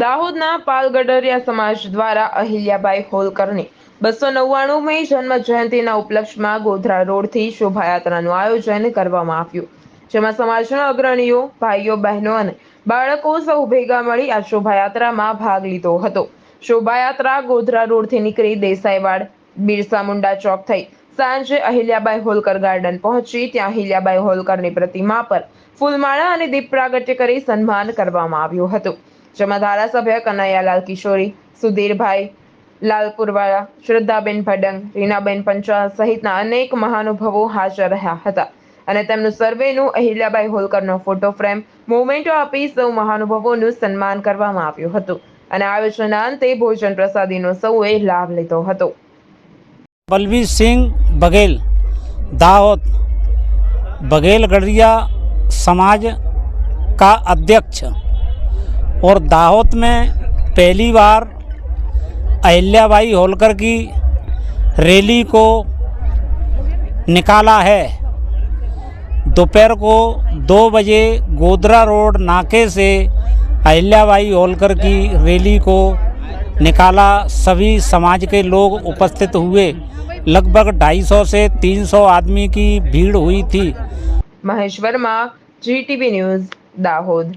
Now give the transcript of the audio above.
દાહોદના પાલગડરિયા સમાજ દ્વારા અહિલ્યાબાઈ હોલકરની બસો નવ્વાણુંમી જન્મ જયંતિના ઉપલક્ષમાં ગોધરા રોડથી શોભાયાત્રાનું આયોજન કરવામાં આવ્યું, જેમાં સમાજના અગ્રણીઓ, ભાઈઓ, બહેનો અને બાળકો સૌ ભેગા મળી આ શોભાયાત્રામાં ભાગ લીધો હતો. શોભાયાત્રા ગોધરા રોડથી નીકળી દેસાઈવાડ, બિરસા મુંડા ચોક થઈ સાંજે અહિલ્યાબાઈ હોલકર ગાર્ડન પહોંચી ત્યાં અહિલ્યાબાઈ હોલકરની પ્રતિમા પર ફૂલમાળા અને દીપ પ્રાગટ્ય કરી સન્માન કરવામાં આવ્યું હતું. જેમાં ધારાસભ્ય કનૈયાલાલ કિશોરી સુધીરભાઈ લાલપુરવાળા શ્રદ્ધાબેન ભડંગ રીનાબેન પંચાલ સહિતના અનેક મહાનુભાવો હાજર રહ્યા હતા અને તેમનું સર્વેનું અહિલ્યાબાઈ હોલકરનો ફોટો ફ્રેમ મોમેન્ટો આપી સૌ મહાનુભાવોનું સન્માન કરવામાં આવ્યું હતું અને આયોજનના અંતે ભોજન પ્રસાદીનો સૌએ લાભ લીધો હતો बलवीर सिंह बघेल दाहोद बघेल गढ़िया समाज का अध्यक्ष और दाहोद में पहली बार अहिल्याबाई होलकर की रैली को निकाला है। दोपहर को दो बजे गोदरा रोड नाके से अहिल्याबाई होलकर की रैली को निकाला। सभी समाज के लोग उपस्थित हुए। लगभग 250 से 300 आदमी की भीड़ हुई थी। Mahesh Verma, Zee TV news, Dahod.